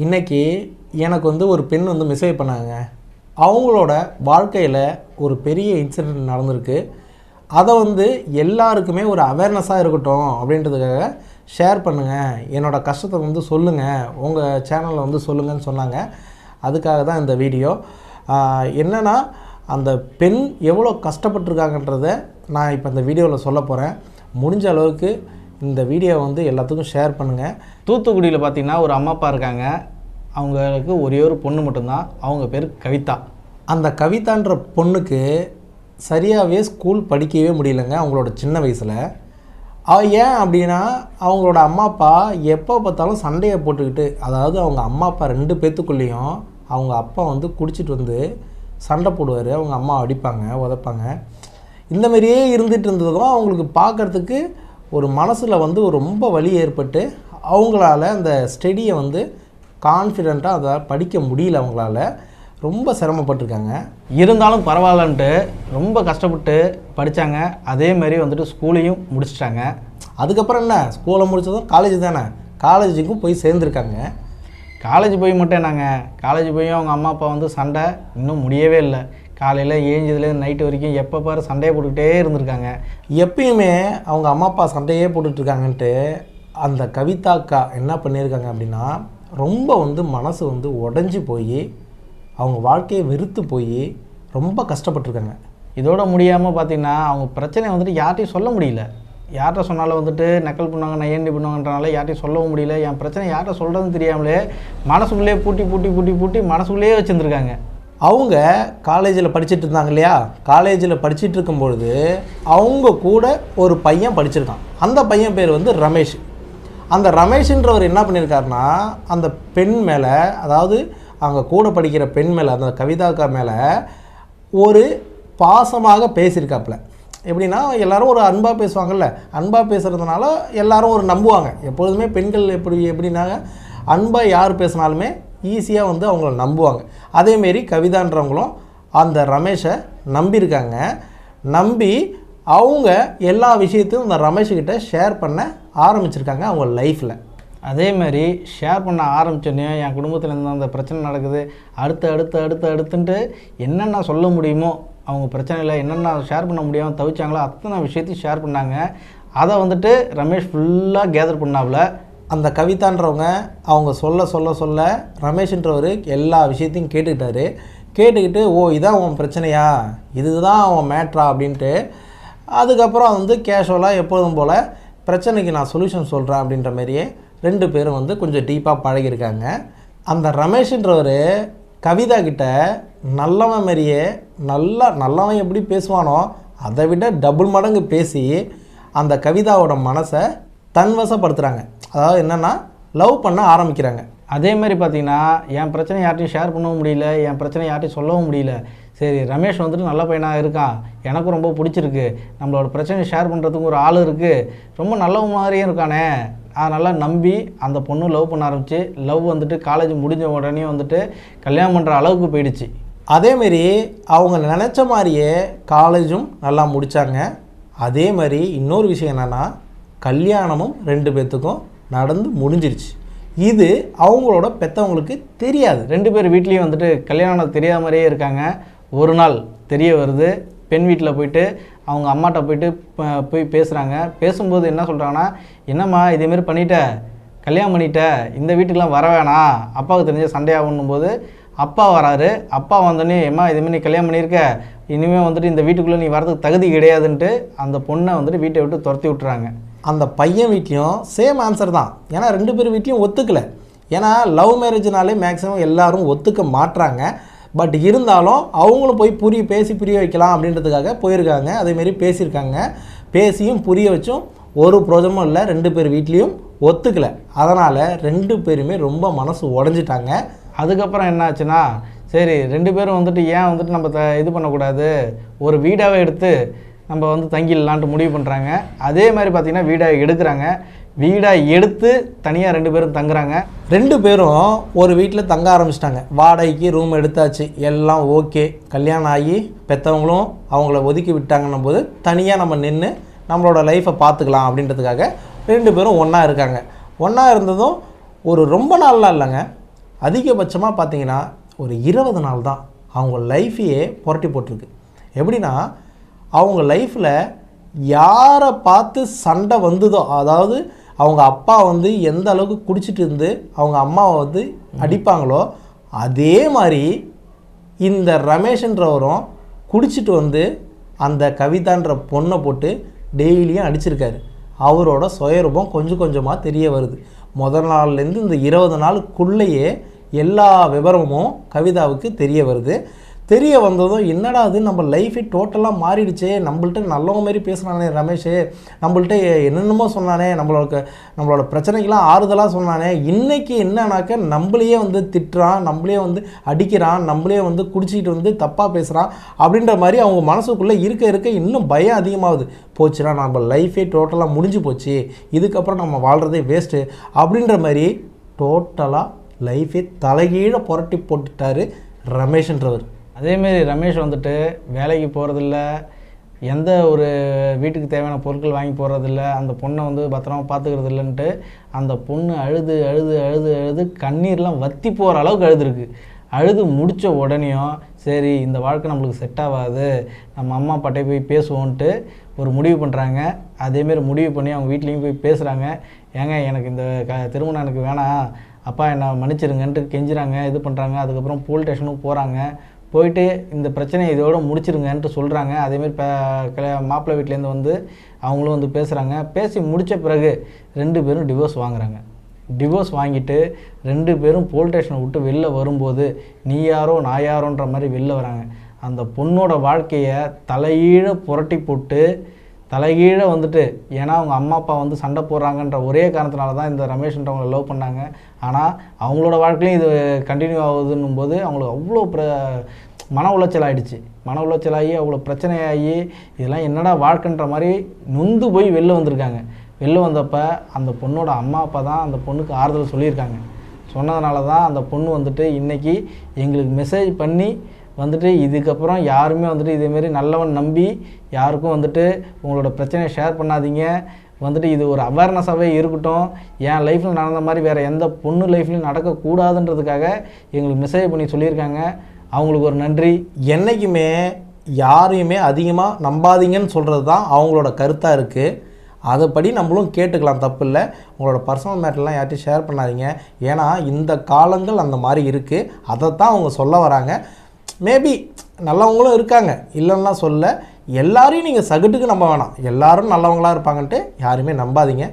இன்னைக்கு எனக்கு வந்து ஒரு பெண் வந்து மெசேஜ் பண்ணாங்க. அவங்களோட வாழ்க்கையில் ஒரு பெரிய இன்சிடெண்ட் நடந்திருக்கு. அதை வந்து எல்லாருக்குமே ஒரு அவேர்னஸாக இருக்கட்டும் அப்படின்றதுக்காக ஷேர் பண்ணுங்கள் என்னோட கஷ்டத்தை வந்து சொல்லுங்கள் உங்கள் சேனலில் வந்து சொல்லுங்கன்னு சொன்னாங்க. அதுக்காக தான் இந்த வீடியோ என்னென்னா என்னன்னா அந்த பெண் எவ்வளோ கஷ்டப்பட்டிருக்காங்கன்றத நான் இப்போ இந்த வீடியோவில் சொல்ல போகிறேன் முடிஞ்ச அளவுக்கு இந்த வீடியோவை வந்து எல்லாத்துக்கும் ஷேர் பண்ணுங்கள் தூத்துக்குடியில் பார்த்தீங்கன்னா ஒரு அம்மா அப்பா இருக்காங்க. அவங்களுக்கு ஒரே ஒரு பொண்ணு மட்டும்தான். அவங்க பேர் கவிதா. அந்த கவிதான்ற பொண்ணுக்கு சரியாகவே ஸ்கூல் படிக்கவே முடியலங்க அவங்களோட சின்ன வயசில். ஏன் அப்படின்னா அவங்களோட அம்மா அப்பா எப்போ பார்த்தாலும் சண்டையை போட்டுக்கிட்டு அதாவது அவங்க அம்மா அப்பா ரெண்டு பேத்துக்குள்ளேயும் அவங்க அப்பா வந்து குடிச்சிட்டு வந்து சண்டை போடுவார். அவங்க அம்மா அடிப்பாங்க உதைப்பாங்க. இந்த மாதிரியே இருந்ததும் அவங்களுக்கு பார்க்கறதுக்கு ஒரு மனசில் வந்து ரொம்ப வலி ஏற்பட்டு அவங்களால அந்த ஸ்டடியை வந்து கான்ஃபிடெண்ட்டாக அதை படிக்க முடியல அவங்களால. ரொம்ப சிரமப்பட்டிருக்காங்க. இருந்தாலும் பரவாயில்லன்ட்டு ரொம்ப கஷ்டப்பட்டு படித்தாங்க அதே மாதிரி வந்துட்டு ஸ்கூலையும் முடிச்சிட்டாங்க. அதுக்கப்புறம் என்ன? ஸ்கூலை முடிச்சதும் காலேஜ் தானே? காலேஜுக்கும் போய் சேர்ந்துருக்காங்க. காலேஜ் போய் மட்டும் என்னங்க? காலேஜ் போய் அவங்க அம்மா அப்பா வந்து சண்டை இன்னும் முடியவே இல்லை. காலையில் ஏஞ்சதுலேருந்து நைட்டு வரைக்கும் எப்போ பாரு சண்டையை போட்டுக்கிட்டே இருந்திருக்காங்க. எப்பயுமே அவங்க அம்மா அப்பா சண்டையே போட்டுட்ருக்காங்கன்ட்டு அந்த கவிதாக்கா என்ன பண்ணியிருக்காங்க அப்படின்னா ரொம்ப வந்து மனசு வந்து உடஞ்சி போய் அவங்க வாழ்க்கையை வெறுத்து போய் ரொம்ப கஷ்டப்பட்டிருக்காங்க. இதோட முடியாமல் பார்த்தீங்கன்னா அவங்க பிரச்சனையை வந்துட்டு யார்ட்டையும் சொல்ல முடியல. யார்கிட்ட சொன்னாலும் வந்துட்டு நக்கல் பண்ணுவாங்க நையண்டி பண்ணுவாங்கன்றனால யார்ட்டையும் சொல்லவும் முடியல. என் பிரச்சனை யார்கிட்ட சொல்கிறதுன்னு தெரியாமலே மனசுக்குள்ளேயே பூட்டி பூட்டி பூட்டி பூட்டி மனசுக்குள்ளேயே வச்சுருந்துருக்காங்க. அவங்க காலேஜில் படிச்சுட்டு இருந்தாங்க இல்லையா? காலேஜில் படிச்சுட்டு இருக்கும்பொழுது அவங்க கூட ஒரு பையன் படிச்சிருக்கான். அந்த பையன் பேர் வந்து ரமேஷ். அந்த ரமேஷ்ன்றவர் என்ன பண்ணியிருக்காருன்னா அந்த பெண் மேலே அதாவது அவங்க கூட படிக்கிற பெண் மேலே அந்த கவிதாக்கா மேலே ஒரு பாசமாக பேசியிருக்காப்புல. எப்படின்னா எல்லாரும் ஒரு அன்பாக பேசுவாங்கள்ல அன்பாக பேசுகிறதுனால எல்லாரும் ஒரு நம்புவாங்க. எப்பொழுதுமே பெண்கள் எப்படி எப்படின்னாங்க அன்பாக யார் பேசினாலுமே ஈஸியாக வந்து அவங்கள நம்புவாங்க. அதேமாரி கவிதான்றவங்களும் அந்த ரமேஷை நம்பியிருக்காங்க. நம்பி அவங்க எல்லா விஷயத்தையும் இந்த ரமேஷ்கிட்ட ஷேர் பண்ண ஆரம்பிச்சிருக்காங்க அவங்க லைஃப்பில் அதே மாதிரி ஷேர் பண்ண ஆரம்பிச்சோடனே என் குடும்பத்தில் இருந்த அந்த பிரச்சனை நடக்குது. அடுத்து அடுத்து அடுத்து அடுத்துன்ட்டு என்னென்ன சொல்ல முடியுமோ அவங்க பிரச்சனையில் என்னென்ன ஷேர் பண்ண முடியாமல் தவிச்சாங்களோ அத்தனை விஷயத்தையும் ஷேர் பண்ணாங்க. அதை வந்துட்டு ரமேஷ் ஃபுல்லாக கேதர் பண்ணாப்புல. அந்த கவிதான்றவங்க அவங்க சொல்ல சொல்ல சொல்ல ரமேஷ்ன்றவர் எல்லா விஷயத்தையும் கேட்டுக்கிட்டாரு. கேட்டுக்கிட்டு ஓ இதான் உன் பிரச்சனையா? இதுதான் அவன் மேட்ரா? அப்படின்ட்டு. அதுக்கப்புறம் வந்து கேஷுவலாக எப்போதும் போல் பிரச்சனைக்கு நான் சொல்யூஷன் சொல்கிறேன் அப்படின்ற மாதிரியே ரெண்டு பேரும் வந்து கொஞ்சம் டீப்பாக பழகியிருக்காங்க. அந்த ரமேஷ்ன்றவர் கவிதா கிட்ட நல்லவன் மாதிரியே நல்லா நல்லவன் எப்படி பேசுவானோ அதை விட டபுள் மடங்கு பேசி அந்த கவிதாவோட மனசை தன்வசப்படுத்துகிறாங்க அதாவது என்னென்னா லவ் பண்ண ஆரம்பிக்கிறாங்க. அதே மாதிரி பார்த்தீங்கன்னா என் பிரச்சனை யார்ட்டையும் ஷேர் பண்ணவும் முடியல என் பிரச்சனை யார்ட்டையும் சொல்லவும் முடியல. சரி ரமேஷ் வந்துட்டு நல்ல பையனாக இருக்கான் எனக்கும் ரொம்ப பிடிச்சிருக்கு. நம்மளோட பிரச்சனையை ஷேர் பண்ணுறதுக்கு ஒரு ஆள் இருக்குது ரொம்ப நல்ல மாதிரியே இருக்கானே. அதனால் நம்பி அந்த பொண்ணு லவ் பண்ண ஆரம்பிச்சு லவ் வந்துட்டு காலேஜ் முடிஞ்ச உடனே வந்துட்டு கல்யாணம் பண்ணுற அளவுக்கு போயிடுச்சு. அதேமாரி அவங்க நினச்ச மாதிரியே காலேஜும் நல்லா முடித்தாங்க அதே மாதிரி இன்னொரு விஷயம் என்னென்னா கல்யாணமும் ரெண்டு பேர்த்துக்கும் நடந்து முடிஞ்சிருச்சு. இது அவங்களோட பெற்றவங்களுக்கு தெரியாது. ரெண்டு பேர் வீட்லேயும் வந்துட்டு கல்யாணம் தெரியாத மாதிரியே இருக்காங்க. ஒரு நாள் தெரிய வருது. பெண் வீட்டில் போயிட்டு அவங்க அம்மாட்ட போயிட்டு போய் பேசுகிறாங்க பேசும்போது என்ன சொல்கிறாங்கன்னா என்னம்மா இதேமாரி பண்ணிட்ட. கல்யாணம் பண்ணிட்ட. இந்த வீட்டுக்கெலாம் வர வேணாம். அப்பாவுக்கு தெரிஞ்ச சண்டையாகணும் போது அப்பா வராரு. அப்பா வந்தோடனே ஏம்மா இதேமாரி நீ கல்யாணம் பண்ணியிருக்க. இனிமேல் வந்துட்டு இந்த வீட்டுக்குள்ளே நீ வரதுக்கு தகுதி கிடையாதுன்ட்டு அந்த பொண்ணை வந்துட்டு வீட்டை விட்டு துரத்தி விட்டுறாங்க. அந்த பையன் வீட்லேயும் சேம் ஆன்சர் தான். ஏன்னா ரெண்டு பேர் வீட்லேயும் ஒத்துக்கல. ஏன்னா லவ் மேரேஜ்னாலே மேக்ஸிமம் எல்லாரும் ஒத்துக்க மாட்றாங்க. பட் இருந்தாலும் அவங்களும் போய் புரிய பேசி புரிய வைக்கலாம் அப்படின்றதுக்காக போயிருக்காங்க. அதேமாரி பேசியிருக்காங்க. பேசியும் புரிய வச்சும் ஒரு பிரோஜனமும் இல்லை ரெண்டு பேர் வீட்லேயும் ஒத்துக்கல. அதனால் ரெண்டு பேருமே ரொம்ப மனசு உடஞ்சிட்டாங்க. அதுக்கப்புறம் என்னாச்சுன்னா சரி ரெண்டு பேரும் வந்துட்டு ஏன் வந்துட்டு நம்ம த இது பண்ணக்கூடாது? ஒரு வீடாகவே எடுத்து நம்ம வந்து தங்கிடலான்ட்டு முடிவு பண்ணுறாங்க அதே மாதிரி பார்த்திங்கன்னா வீடாக எடுக்கிறாங்க. வீடாக எடுத்து தனியாக ரெண்டு பேரும் தங்குறாங்க. ரெண்டு பேரும் ஒரு வீட்டில் தங்க ஆரம்பிச்சிட்டாங்க. வாடகைக்கு ரூம் எடுத்தாச்சு. எல்லாம் ஓகே கல்யாணம் ஆகி பெற்றவங்களும் அவங்கள ஒதுக்கி விட்டாங்கன்னும் போது தனியாக நம்ம நின்று நம்மளோட லைஃப்பை பார்த்துக்கலாம் அப்படின்றதுக்காக ரெண்டு பேரும் ஒன்றா இருக்காங்க. ஒன்றா இருந்ததும் ஒரு ரொம்ப நாள்லாம் இல்லைங்க. அதிகபட்சமாக பார்த்தீங்கன்னா ஒரு இருபது நாள் தான் அவங்க லைஃபையே புரட்டி போட்டிருக்கு. எப்படின்னா அவங்க லைஃப்பில் யாரை பார்த்து சண்டை வந்ததோ அதாவது அவங்க அப்பா வந்து எந்த அளவுக்கு குடிச்சிட்டு இருந்து அவங்க அம்மாவை வந்து அடிப்பாங்களோ அதே மாதிரி இந்த ரமேஷ்ன்றவரும் குடிச்சிட்டு வந்து அந்த கவிதான்ற பொண்ணை போட்டு டெய்லியும் அடிச்சிருக்காரு. அவரோட சுயரூபம் கொஞ்சம் கொஞ்சமாக தெரிய வருது. முதல் நாள்லேருந்து இந்த இருபது நாளுக்குள்ளேயே எல்லா விவரமும் கவிதாவுக்கு தெரிய வருது. தெரிய வந்ததும் என்னடா அது நம்ம லைஃபே டோட்டலாக மாறிடுச்சே. நம்மள்ட்ட நல்லவங்க மாதிரி பேசுனானே ரமேஷே. நம்மள்ட்ட என்னென்னமோ சொன்னானே. நம்மளோட நம்மளோட பிரச்சனைக்கெல்லாம் ஆறுதலாக சொன்னானே. இன்றைக்கி என்னன்னாக்க நம்மளையே வந்து திட்டுறான் நம்மளே வந்து அடிக்கிறான் நம்மளே வந்து குடிச்சிக்கிட்டு வந்து தப்பாக பேசுகிறான் அப்படின்ற மாதிரி அவங்க மனசுக்குள்ளே இருக்க இருக்க இன்னும் பயம் அதிகமாகுது. போச்சுன்னா நம்ம லைஃபே டோட்டலாக முடிஞ்சு போச்சு. இதுக்கப்புறம் நம்ம வாழ்கிறதே வேஸ்ட்டு அப்படின்ற மாதிரி டோட்டலாக லைஃபே தலைகீழ புரட்டி போட்டுட்டார் ரமேஷ்ன்றவர். அதேமாரி ரமேஷ் வந்துட்டு வேலைக்கு போகிறதில்ல எந்த ஒரு வீட்டுக்கு தேவையான பொருட்கள் வாங்கி போகிறதில்ல அந்த பொண்ணை வந்து பத்திரமா பார்த்துக்கிறது இல்லைன்ட்டு அந்த பொண்ணு அழுது அழுது அழுது அழுது கண்ணீர்லாம் வத்தி போகிற அளவுக்கு அழுதுருக்கு. அழுது முடித்த உடனேயும் சரி இந்த வாழ்க்கை நம்மளுக்கு செட் ஆகாது நம்ம அம்மா அப்பாட்டே போய் பேசுவோன்ட்டு ஒரு முடிவு பண்ணுறாங்க அதேமாரி முடிவு பண்ணி அவங்க வீட்லேயும் போய் பேசுகிறாங்க ஏங்க எனக்கு இந்த க திருமணம் எனக்கு வேணாம். அப்பா என்னை மன்னிச்சிருங்கன்ட்டு கெஞ்சுறாங்க இது பண்ணுறாங்க அதுக்கப்புறம் போலீஸ் ஸ்டேஷனுக்கு போகிறாங்க போயிட்டு இந்த பிரச்சனையை இதோட முடிச்சிருங்கன்ட்டு சொல்கிறாங்க அதேமாரி ப மாப்பிள்ளை வீட்டிலேருந்து வந்து அவங்களும் வந்து பேசுகிறாங்க பேசி முடித்த பிறகு ரெண்டு பேரும் டிவோர்ஸ் வாங்குறாங்க. டிவோர்ஸ் வாங்கிட்டு ரெண்டு பேரும் போலீஸ் ஸ்டேஷனை விட்டு வெளில வரும்போது நீ யாரோ நான் யாரோன்ற மாதிரி வெளில வராங்க. அந்த பொண்ணோட வாழ்க்கையை தலையீழ புரட்டி போட்டு தலைகீழே வந்துட்டு ஏன்னா அவங்க அம்மா அப்பா வந்து சண்டை போடுறாங்கன்ற ஒரே காரணத்தினால தான் இந்த ரமேஷ்ன்றவங்களை லவ் பண்ணாங்க. ஆனால் அவங்களோட வாழ்க்கையிலையும் இது கண்டினியூ ஆகுதுன்னும் போது அவங்களுக்கு அவ்வளோ பிர மன உளைச்சல் ஆகிடுச்சு மன உளைச்சலாகி அவ்வளோ பிரச்சனையாகி இதெல்லாம் என்னடா வாழ்க்கைன்ற மாதிரி நொந்து போய் வெளில வந்திருக்காங்க. வெளில வந்தப்போ அந்த பொண்ணோட அம்மா அப்பா தான் அந்த பொண்ணுக்கு ஆறுதல் சொல்லியிருக்காங்க. சொன்னதுனால தான் அந்த பொண்ணு வந்துட்டு இன்றைக்கி எங்களுக்கு மெசேஜ் பண்ணி வந்துட்டு இதுக்கப்புறம் யாருமே வந்துட்டு இதேமாரி நல்லவன் நம்பி யாருக்கும் வந்துட்டு உங்களோட பிரச்சனையை ஷேர் பண்ணாதீங்க. வந்துட்டு இது ஒரு அவேர்னஸாகவே இருக்கட்டும். என் லைஃப்பில் நடந்த மாதிரி வேறு எந்த பொண்ணு லைஃப்லையும் நடக்கக்கூடாதுன்றதுக்காக எங்களுக்கு மெசேஜ் பண்ணி சொல்லியிருக்காங்க. அவங்களுக்கு ஒரு நன்றி. என்றைக்குமே யாரையுமே அதிகமாக நம்பாதீங்கன்னு சொல்கிறது தான் அவங்களோட கருத்தாக இருக்குது அதைப்படி நம்மளும் கேட்டுக்கலாம் தப்பு இல்லை. உங்களோட பர்சனல் மேட்டர்லாம் யார்ட்டையும் ஷேர் பண்ணாதீங்க. ஏன்னா இந்த காலங்கள் அந்த மாதிரி இருக்குது அதைத்தான் அவங்க சொல்ல வராங்க. மேபி நல்லவங்களும் இருக்காங்க. இல்லைன்னா சொல்ல எல்லாரையும் நீங்கள் சகட்டுக்கு நம்ப வேணாம். எல்லாரும் நல்லவங்களா இருப்பாங்கன்ட்டு யாருமே நம்பாதீங்க.